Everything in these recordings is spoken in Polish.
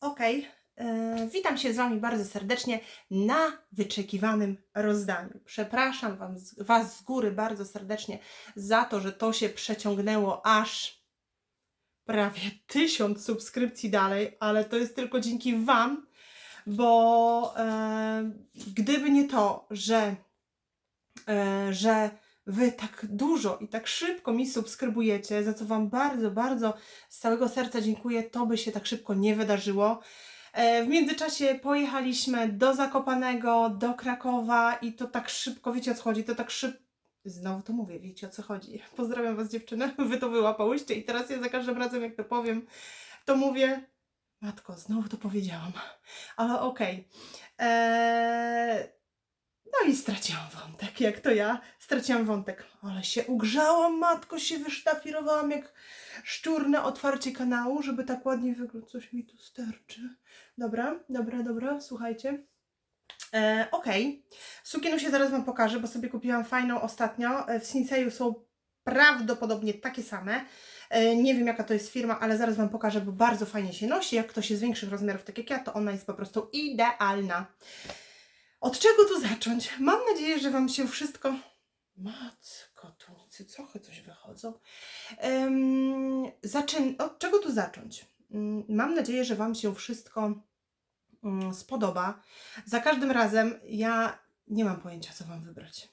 Okej. E, Witam się z Wami bardzo serdecznie na wyczekiwanym rozdaniu. Przepraszam wam, Was z góry bardzo serdecznie za to, że to się przeciągnęło aż prawie tysiąc subskrypcji dalej, ale to jest tylko dzięki Wam, bo e, gdyby nie to, że, e, że Wy tak dużo i tak szybko mi subskrybujecie, za co Wam bardzo, bardzo z całego serca dziękuję, to by się tak szybko nie wydarzyło. E, W międzyczasie pojechaliśmy do Zakopanego, do Krakowa i to tak szybko, wiecie o co chodzi, to tak szybko. Znowu to mówię, wiecie o co chodzi. Pozdrawiam Was dziewczyny, Wy to wyłapałyście i teraz ja za każdym razem jak to powiem, to mówię, matko, znowu to powiedziałam, ale okej. Eee, No i straciłam wątek, jak to ja straciłam wątek. Ale się ugrzałam, matko, się wysztafirowałam jak szczur na otwarcie kanału, żeby tak ładnie wyglądać. Coś mi tu sterczy. Dobra, dobra, dobra, słuchajcie. E, Okej. Sukienusie zaraz Wam pokażę, bo sobie kupiłam fajną ostatnio. E, W Sinseju są prawdopodobnie takie same. E, Nie wiem jaka to jest firma, ale zaraz Wam pokażę, bo bardzo fajnie się nosi. Jak ktoś jest większych rozmiarów, tak jak ja, to ona jest po prostu idealna. Od czego tu zacząć? Mam nadzieję, że Wam się wszystko... Matko, tu cycochy coś wychodzą. Em, zaczyn... Od czego tu zacząć? Mm, Mam nadzieję, że Wam się wszystko mm, spodoba. Za każdym razem ja nie mam pojęcia, co Wam wybrać.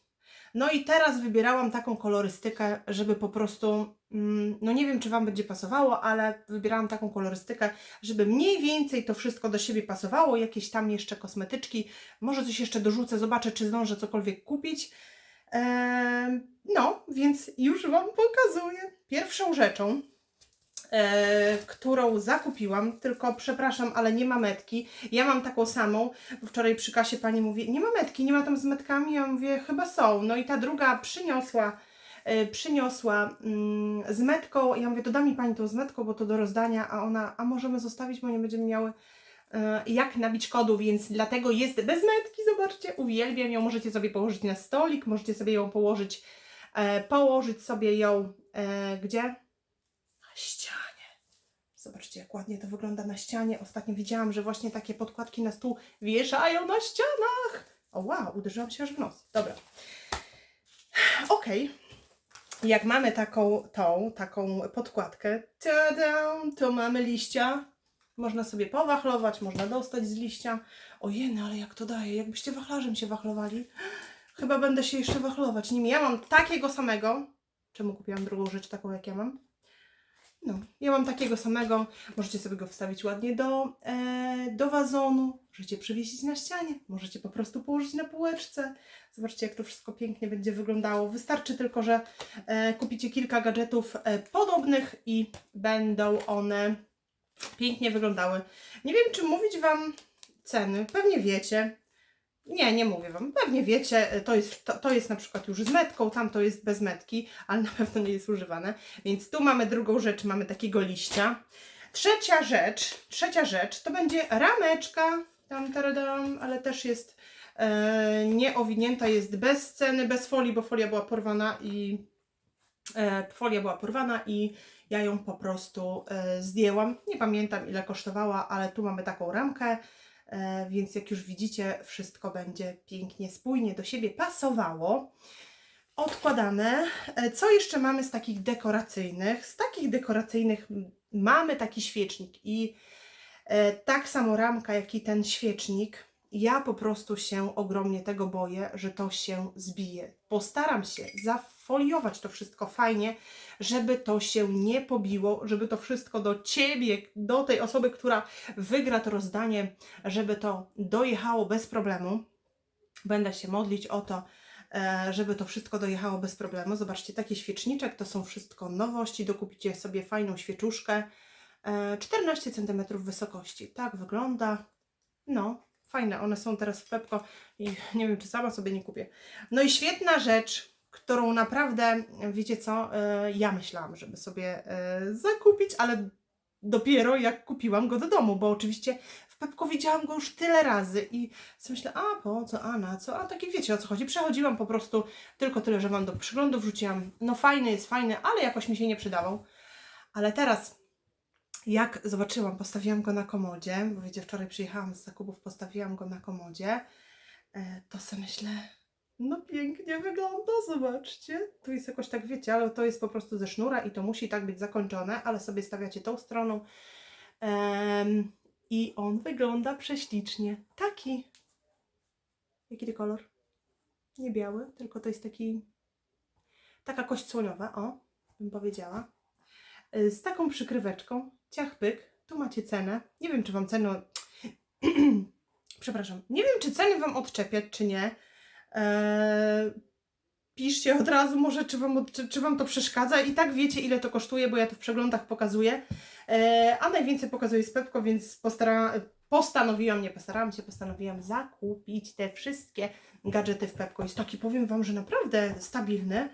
No i teraz wybierałam taką kolorystykę, żeby po prostu, mm, no nie wiem, czy Wam będzie pasowało, ale wybierałam taką kolorystykę, żeby mniej więcej to wszystko do siebie pasowało. Jakieś tam jeszcze kosmetyczki, może coś jeszcze dorzucę, zobaczę, czy zdążę cokolwiek kupić. No, więc już Wam pokazuję. Pierwszą rzeczą, którą zakupiłam, tylko przepraszam, ale nie ma metki. Ja mam taką samą, wczoraj przy kasie pani mówi, nie ma metki, nie ma tam z metkami. Ja mówię, chyba są. No i ta druga przyniosła, e, przyniosła mm, z metką. Ja mówię, to da mi pani tą z metką, bo to do rozdania, a ona, a możemy zostawić, bo nie będziemy miały e, jak nabić kodu, więc dlatego jest bez metki, zobaczcie, uwielbiam ją, możecie sobie położyć na stolik, możecie sobie ją położyć, e, położyć sobie ją e, gdzie? Ścianie. Zobaczcie, jak ładnie to wygląda na ścianie. Ostatnio widziałam, że właśnie takie podkładki na stół wieszają na ścianach. O wow, uderzyłam się aż w nos. Dobra. Okej. Jak mamy taką, tą, taką podkładkę, to mamy liścia. Można sobie powachlować, można dostać z liścia. Ojej, no ale jak to daje? Jakbyście wachlarzem się wachlowali. Chyba będę się jeszcze wachlować nimi. Ja mam takiego samego. Czemu kupiłam drugą rzecz taką, jak ja mam? No, ja mam takiego samego. Możecie sobie go wstawić ładnie do, e, do wazonu. Możecie przywiesić na ścianie. Możecie po prostu położyć na półeczce. Zobaczcie, jak to wszystko pięknie będzie wyglądało. Wystarczy tylko, że e, kupicie kilka gadżetów e, podobnych i będą one pięknie wyglądały. Nie wiem, czy mówić Wam ceny. Pewnie wiecie. Nie, nie mówię Wam. Pewnie wiecie, e, to jest, to, to jest na przykład już z metką, tam to jest bez metki, ale na pewno nie jest używane. Więc tu mamy drugą rzecz, mamy takiego liścia. Trzecia rzecz, trzecia rzecz to będzie rameczka, tam taradam, ale też jest e, nieowinięta, jest bez ceny, bez folii, bo folia była porwana i e, folia była porwana i ja ją po prostu e, zdjęłam. Nie pamiętam ile kosztowała, ale tu mamy taką ramkę, więc jak już widzicie, wszystko będzie pięknie, spójnie do siebie pasowało. Odkładane. E, Co jeszcze mamy z takich dekoracyjnych? Z takich dekoracyjnych mamy taki świecznik i e, tak samo ramka, jak i ten świecznik. Ja po prostu się ogromnie tego boję, że to się zbije. Postaram się zafoliować to wszystko fajnie, żeby to się nie pobiło, żeby to wszystko do ciebie, do tej osoby, która wygra to rozdanie, żeby to dojechało bez problemu. Będę się modlić o to, e, żeby to wszystko dojechało bez problemu. Zobaczcie, taki świeczniczek to są wszystko nowości. Dokupicie sobie fajną świeczuszkę. e, 14 cm wysokości. Tak wygląda. No, fajne. One są teraz w Pepko i nie wiem, czy sama sobie nie kupię. No i świetna rzecz, którą naprawdę, wiecie co, e, ja myślałam, żeby sobie e, zakupić, ale dopiero jak kupiłam go do domu, bo oczywiście w Pepko widziałam go już tyle razy i sobie myślę, a po co, a na co, a taki wiecie o co chodzi. Przechodziłam po prostu tylko tyle, że wam do przeglądu wrzuciłam. No fajny jest fajny, ale jakoś mi się nie przydawał. Ale teraz jak zobaczyłam, postawiłam go na komodzie, bo wiecie, wczoraj przyjechałam z zakupów, postawiłam go na komodzie, e, to sobie myślę, no pięknie wygląda, zobaczcie. Tu jest jakoś tak, wiecie, ale to jest po prostu ze sznura i to musi tak być zakończone, ale sobie stawiacie tą stroną em, i on wygląda prześlicznie. Taki. Jaki to kolor? Nie biały, tylko to jest taki, taka kość słoniowa, o, bym powiedziała. Y, Z taką przykryweczką, ciach pyk, tu macie cenę. Nie wiem, czy Wam cenę... Przepraszam. Nie wiem, czy ceny Wam odczepiać, czy nie. Eee, piszcie od razu może, czy wam, czy, czy wam to przeszkadza. I tak wiecie, ile to kosztuje, bo ja to w przeglądach pokazuję. Eee, a najwięcej pokazuje z Pepko, więc postara, postanowiłam, nie postarałam się, postanowiłam zakupić te wszystkie gadżety w Pepko. Jest taki, powiem Wam, że naprawdę stabilny.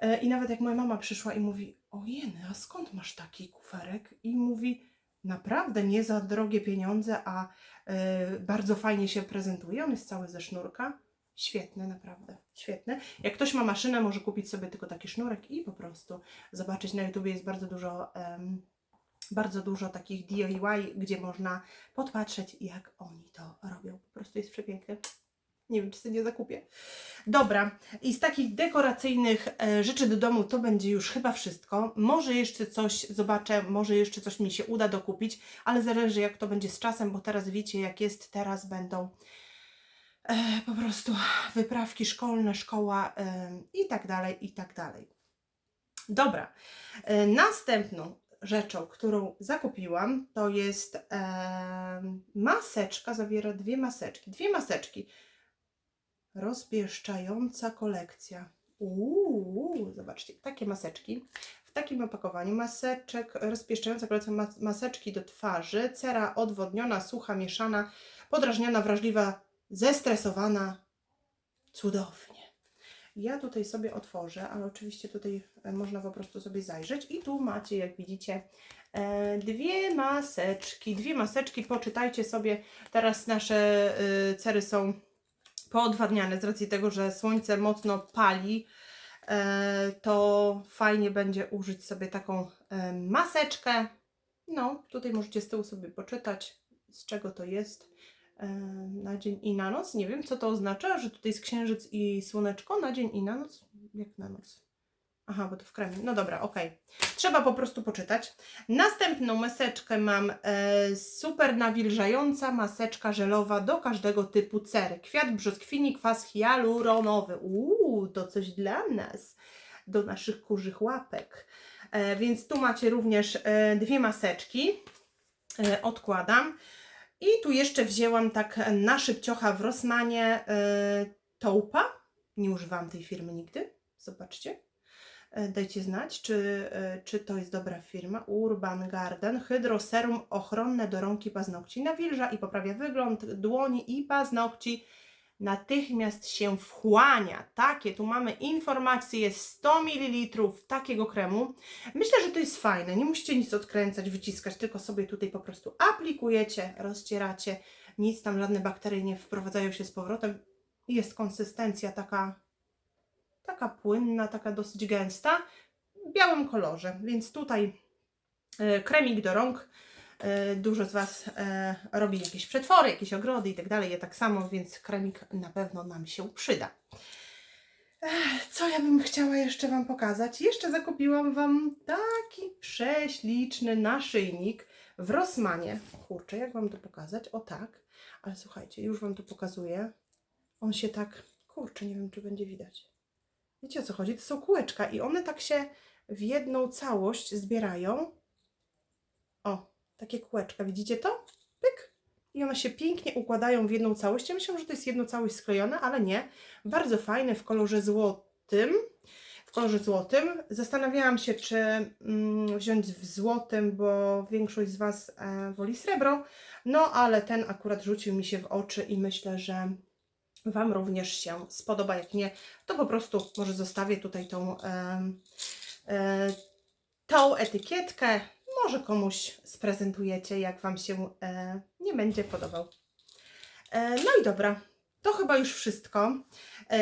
E, I nawet jak moja mama przyszła i mówi, ojeny, a skąd masz taki kuferek? I mówi, naprawdę nie za drogie pieniądze, a e, bardzo fajnie się prezentuje. On jest cały ze sznurka. Świetny, naprawdę, świetny. Jak ktoś ma maszynę, może kupić sobie tylko taki sznurek i po prostu zobaczyć. Na YouTubie jest bardzo dużo, em, bardzo dużo takich DIY, gdzie można podpatrzeć, jak oni to robią. Po prostu jest przepiękny. Nie wiem, czy sobie nie zakupię. Dobra, i z takich dekoracyjnych e, rzeczy do domu to będzie już chyba wszystko. Może jeszcze coś zobaczę, może jeszcze coś mi się uda dokupić, ale zależy jak to będzie z czasem, bo teraz wiecie jak jest, teraz będą po prostu wyprawki szkolne, szkoła e, i tak dalej, i tak dalej. Dobra, e, następną rzeczą, którą zakupiłam, to jest e, maseczka, zawiera dwie maseczki, dwie maseczki rozpieszczająca kolekcja. Uuu, zobaczcie, takie maseczki. W takim opakowaniu maseczek, rozpieszczająca kolekcja mas maseczki do twarzy, cera odwodniona, sucha, mieszana, podrażniona, wrażliwa, zestresowana. Cudownie. Ja tutaj sobie otworzę, ale oczywiście tutaj e, można po prostu sobie zajrzeć. I tu macie, jak widzicie, e, dwie maseczki. Dwie maseczki, poczytajcie sobie. Teraz nasze e, cery są poodwadniane z racji tego, że słońce mocno pali, to fajnie będzie użyć sobie taką maseczkę. No, tutaj możecie z tyłu sobie poczytać, z czego to jest na dzień i na noc. Nie wiem, co to oznacza, że tutaj jest księżyc i słoneczko na dzień i na noc. Jak na noc? Aha, bo to w kremie. No dobra, okej. Trzeba po prostu poczytać. Następną maseczkę mam e, super nawilżająca maseczka żelowa do każdego typu cery. Kwiat brzoskwini, kwas hialuronowy. Uuu, to coś dla nas, do naszych kurzych łapek. E, więc tu macie również e, dwie maseczki. E, odkładam. I tu jeszcze wzięłam tak na szybciocha w Rossmanie e, Taupa. Nie używałam tej firmy nigdy. Zobaczcie. E, Dajcie znać, czy, e, czy to jest dobra firma. Urban Garden Hydroserum ochronne do rąk i paznokci. Nawilża i poprawia wygląd dłoni i paznokci. Natychmiast się wchłania. Takie, tu mamy informacje, jest 100 ml takiego kremu. Myślę, że to jest fajne. Nie musicie nic odkręcać, wyciskać, tylko sobie tutaj po prostu aplikujecie, rozcieracie. Nic tam, żadne bakterie nie wprowadzają się z powrotem. Jest konsystencja taka taka płynna, taka dosyć gęsta, w białym kolorze. Więc tutaj e, kremik do rąk. E, Dużo z Was e, robi jakieś przetwory, jakieś ogrody i tak dalej. Ja tak samo, więc kremik na pewno nam się przyda. Ech, Co ja bym chciała jeszcze Wam pokazać? Jeszcze zakupiłam Wam taki prześliczny naszyjnik w Rossmanie. Kurczę, jak Wam to pokazać? O tak. Ale słuchajcie, już Wam to pokazuję. On się tak... Kurczę, nie wiem, czy będzie widać. Wiecie o co chodzi? To są kółeczka i one tak się w jedną całość zbierają. O, takie kółeczka, widzicie to? Pyk. I one się pięknie układają w jedną całość. Ja myślałam, że to jest jedno całość sklejone, ale nie. Bardzo fajne w kolorze złotym. W kolorze złotym. Zastanawiałam się, czy mm, wziąć w złotym, bo większość z Was e, woli srebro. No, ale ten akurat rzucił mi się w oczy i myślę, że Wam również się spodoba. Jak nie, to po prostu może zostawię tutaj tą, em, e, tą etykietkę. Może komuś sprezentujecie, jak Wam się e, nie będzie podobał. E, no i dobra, to chyba już wszystko. E,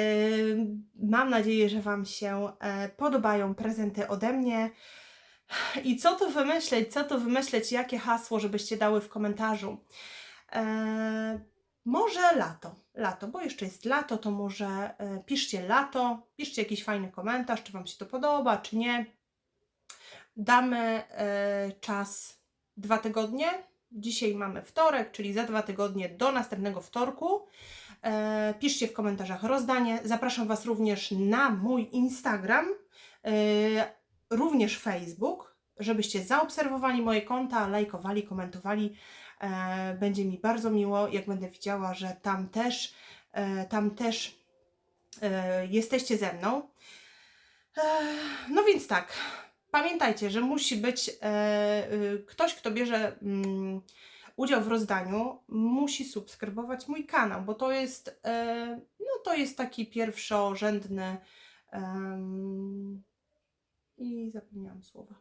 mam nadzieję, że Wam się e, podobają prezenty ode mnie. I co tu wymyśleć, co tu wymyśleć, jakie hasło, żebyście dały w komentarzu. Eee, może lato, lato, bo jeszcze jest lato, to może e, piszcie lato, piszcie jakiś fajny komentarz, czy Wam się to podoba, czy nie. Damy e, czas dwa tygodnie. Dzisiaj mamy wtorek, czyli za dwa tygodnie do następnego wtorku. E, piszcie w komentarzach rozdanie. Zapraszam Was również na mój Instagram, e, również Facebook, żebyście zaobserwowali moje konta, lajkowali, komentowali. Będzie mi bardzo miło, jak będę widziała, że tam też, tam też jesteście ze mną. No więc tak, pamiętajcie, że musi być e, y, ktoś, kto bierze mm, udział w rozdaniu, musi subskrybować mój kanał, bo to jest, e, no to jest taki pierwszorzędny i zapomniałam słowa.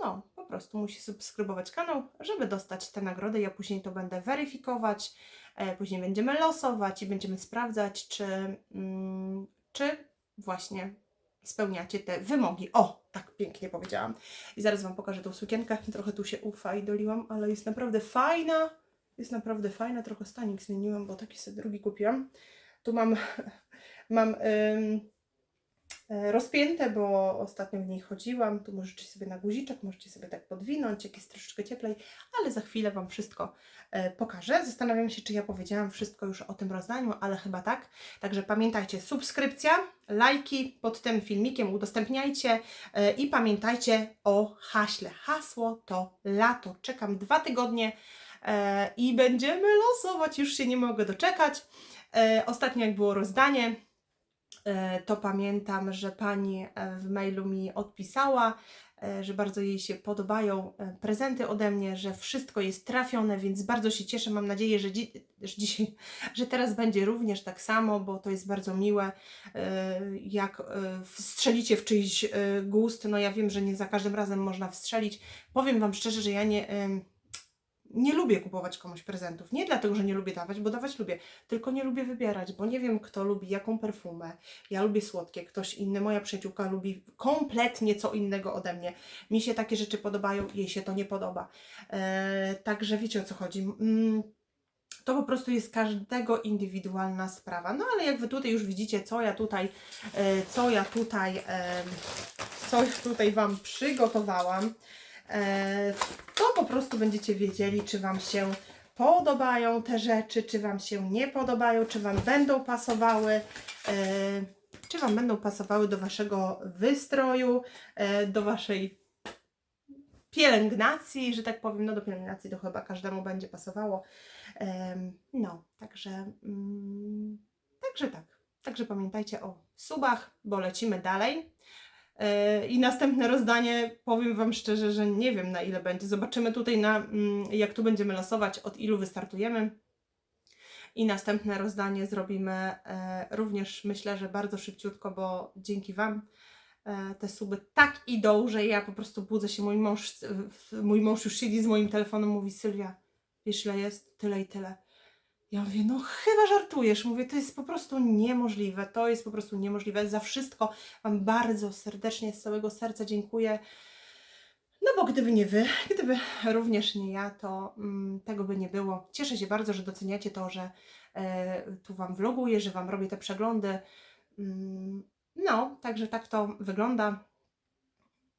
No, po prostu musi subskrybować kanał, żeby dostać tę nagrodę. Ja później to będę weryfikować, e, później będziemy losować i będziemy sprawdzać, czy, mm, czy właśnie spełniacie te wymogi. O, tak pięknie powiedziałam. I zaraz Wam pokażę tą sukienkę. Trochę tu się ufajdoliłam, ale jest naprawdę fajna. Jest naprawdę fajna. Trochę stanik zmieniłam, bo taki sobie drugi kupiłam. Tu mam, mam rozpięte, bo ostatnio w niej chodziłam. Tu możecie sobie na guziczek, możecie sobie tak podwinąć, jak jest troszeczkę cieplej, ale za chwilę Wam wszystko e, pokażę. Zastanawiam się, czy ja powiedziałam wszystko już o tym rozdaniu, ale chyba tak. Także pamiętajcie, subskrypcja, lajki pod tym filmikiem udostępniajcie e, i pamiętajcie o haśle. Hasło to lato. Czekam dwa tygodnie e, i będziemy losować. Już się nie mogę doczekać. E, Ostatnio jak było rozdanie, e, to pamiętam, że pani e, w mailu mi odpisała, e, że bardzo jej się podobają e, prezenty ode mnie, że wszystko jest trafione, więc bardzo się cieszę. Mam nadzieję, że, dzi- że dzisiaj, że teraz będzie również tak samo, bo to jest bardzo miłe. e, Jak e, wstrzelicie w czyjś e, gust, no ja wiem, że nie za każdym razem można wstrzelić. Powiem Wam szczerze, że ja nie. Nie lubię kupować komuś prezentów. Nie dlatego, że nie lubię dawać, bo dawać lubię, tylko nie lubię wybierać, bo nie wiem, kto lubi jaką perfumę. Ja lubię słodkie, ktoś inny, moja przyjaciółka lubi kompletnie co innego ode mnie. Mi się takie rzeczy podobają, jej się to nie podoba. Eee, także wiecie o co chodzi. Mm, to po prostu jest każdego indywidualna sprawa. No ale jak Wy tutaj już widzicie, co ja tutaj, e, co ja tutaj, co ja tutaj Wam przygotowałam, to po prostu będziecie wiedzieli, czy Wam się podobają te rzeczy, czy Wam się nie podobają, czy Wam będą pasowały, e, czy Wam będą pasowały do Waszego wystroju, e, do Waszej pielęgnacji, że tak powiem, no do pielęgnacji to chyba każdemu będzie pasowało. No, także, mm, także tak. Także pamiętajcie o subach, bo lecimy dalej. I następne rozdanie, powiem Wam szczerze, że nie wiem na ile będzie. Zobaczymy tutaj, na, mm, jak tu będziemy losować, od ilu wystartujemy. I następne rozdanie zrobimy e, również, myślę, że bardzo szybciutko, bo dzięki Wam e, te suby tak idą, że ja po prostu budzę się. Mój mąż, mój mąż już siedzi z moim telefonem, mówi Sylwia, wiesz ile jest? Tyle i tyle. Ja mówię, no chyba żartujesz. Mówię, to jest po prostu niemożliwe. To jest po prostu niemożliwe. Za wszystko Wam bardzo serdecznie z całego serca dziękuję. No bo gdyby nie Wy, gdyby również nie ja, to mm, tego by nie było. Cieszę się bardzo, że doceniacie to, że e, tu Wam vloguję, że Wam robię te przeglądy. Mm, no, także tak to wygląda.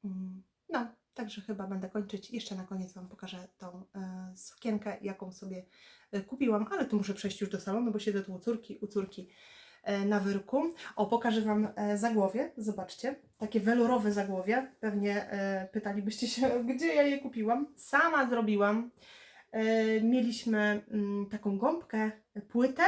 Mm, No, także chyba będę kończyć. Jeszcze na koniec Wam pokażę tą e, sukienkę, jaką sobie e, kupiłam, ale tu muszę przejść już do salonu, bo siedzę tu u córki, u córki e, na wyrku. O, pokażę Wam e, zagłowie, zobaczcie, takie welurowe zagłowie. Pewnie e, pytalibyście się, gdzie ja je kupiłam. Sama zrobiłam. E, Mieliśmy mm, taką gąbkę, płytę,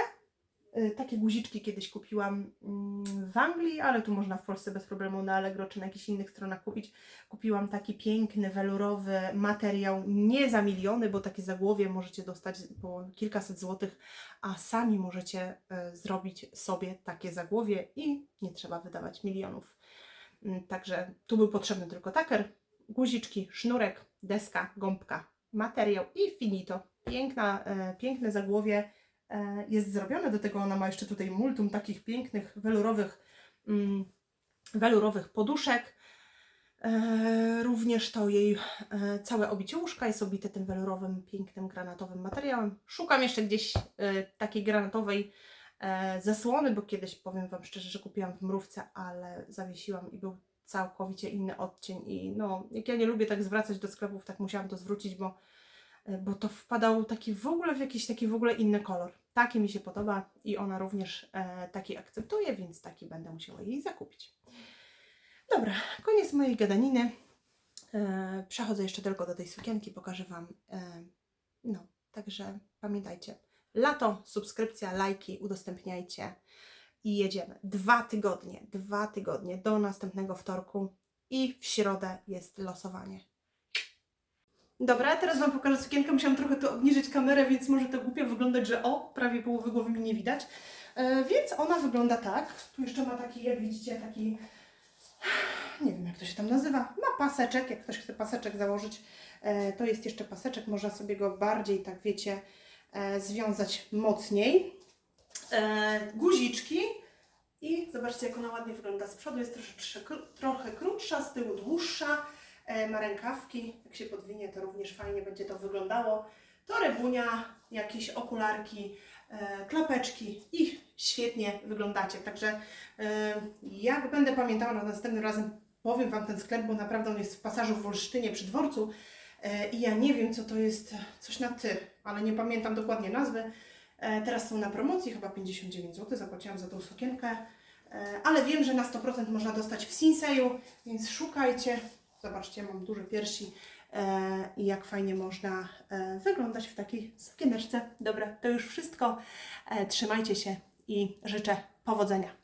takie guziczki kiedyś kupiłam mm, w Anglii, ale tu można w Polsce bez problemu na Allegro czy na jakichś innych stronach kupić. Kupiłam taki piękny, welurowy materiał, nie za miliony, bo takie zagłowie możecie dostać po kilkaset złotych, a sami możecie e, zrobić sobie takie zagłowie i nie trzeba wydawać milionów. Mm, Także tu był potrzebny tylko taker, guziczki, sznurek, deska, gąbka, materiał i finito. Piękna, e, piękne zagłowie jest zrobione. Do tego ona ma jeszcze tutaj multum takich pięknych, welurowych, mm, welurowych poduszek. E, również to jej e, całe obicie łóżka jest obite tym welurowym, pięknym, granatowym materiałem. Szukam jeszcze gdzieś e, takiej granatowej e, zasłony, bo kiedyś powiem Wam szczerze, że kupiłam w mrówce, ale zawiesiłam i był całkowicie inny odcień. I no, jak ja nie lubię tak zwracać do sklepów, tak musiałam to zwrócić, bo, e, bo to wpadał taki w ogóle w jakiś taki w ogóle inny kolor. Taki mi się podoba i ona również e, taki akceptuje, więc taki będę musiała jej zakupić. Dobra, koniec mojej gadaniny. E, przechodzę jeszcze tylko do tej sukienki, pokażę Wam. E, no, także pamiętajcie, lato, subskrypcja, lajki, udostępniajcie i jedziemy. Dwa tygodnie, dwa tygodnie do następnego wtorku i w środę jest losowanie. Dobra, teraz Wam pokażę sukienkę. Musiałam trochę tu obniżyć kamerę, więc może to głupio wyglądać, że o, prawie połowy głowy mi nie widać. E, więc ona wygląda tak. Tu jeszcze ma taki, jak widzicie, taki nie wiem jak to się tam nazywa, ma paseczek, jak ktoś chce paseczek założyć, e, to jest jeszcze paseczek, można sobie go bardziej, tak wiecie, e, związać mocniej. E, guziczki i zobaczcie jak ona ładnie wygląda z przodu, jest troszeczkę trochę krótsza, z tyłu dłuższa, ma rękawki, jak się podwinie to również fajnie będzie to wyglądało. Torebunia, jakieś okularki, e, klapeczki i świetnie wyglądacie. Także e, jak będę pamiętała, na następnym razem powiem Wam ten sklep, bo naprawdę on jest w pasażu w Olsztynie przy dworcu e, i ja nie wiem co to jest, coś na ty, ale nie pamiętam dokładnie nazwy. E, Teraz są na promocji, chyba 59 zł, zapłaciłam za tą sukienkę, E, ale wiem, że na 100% można dostać w Sinseju, więc szukajcie. Zobaczcie, mam duże piersi e, i jak fajnie można e, wyglądać w takiej sukieneczce. Dobra, to już wszystko. E, Trzymajcie się i życzę powodzenia.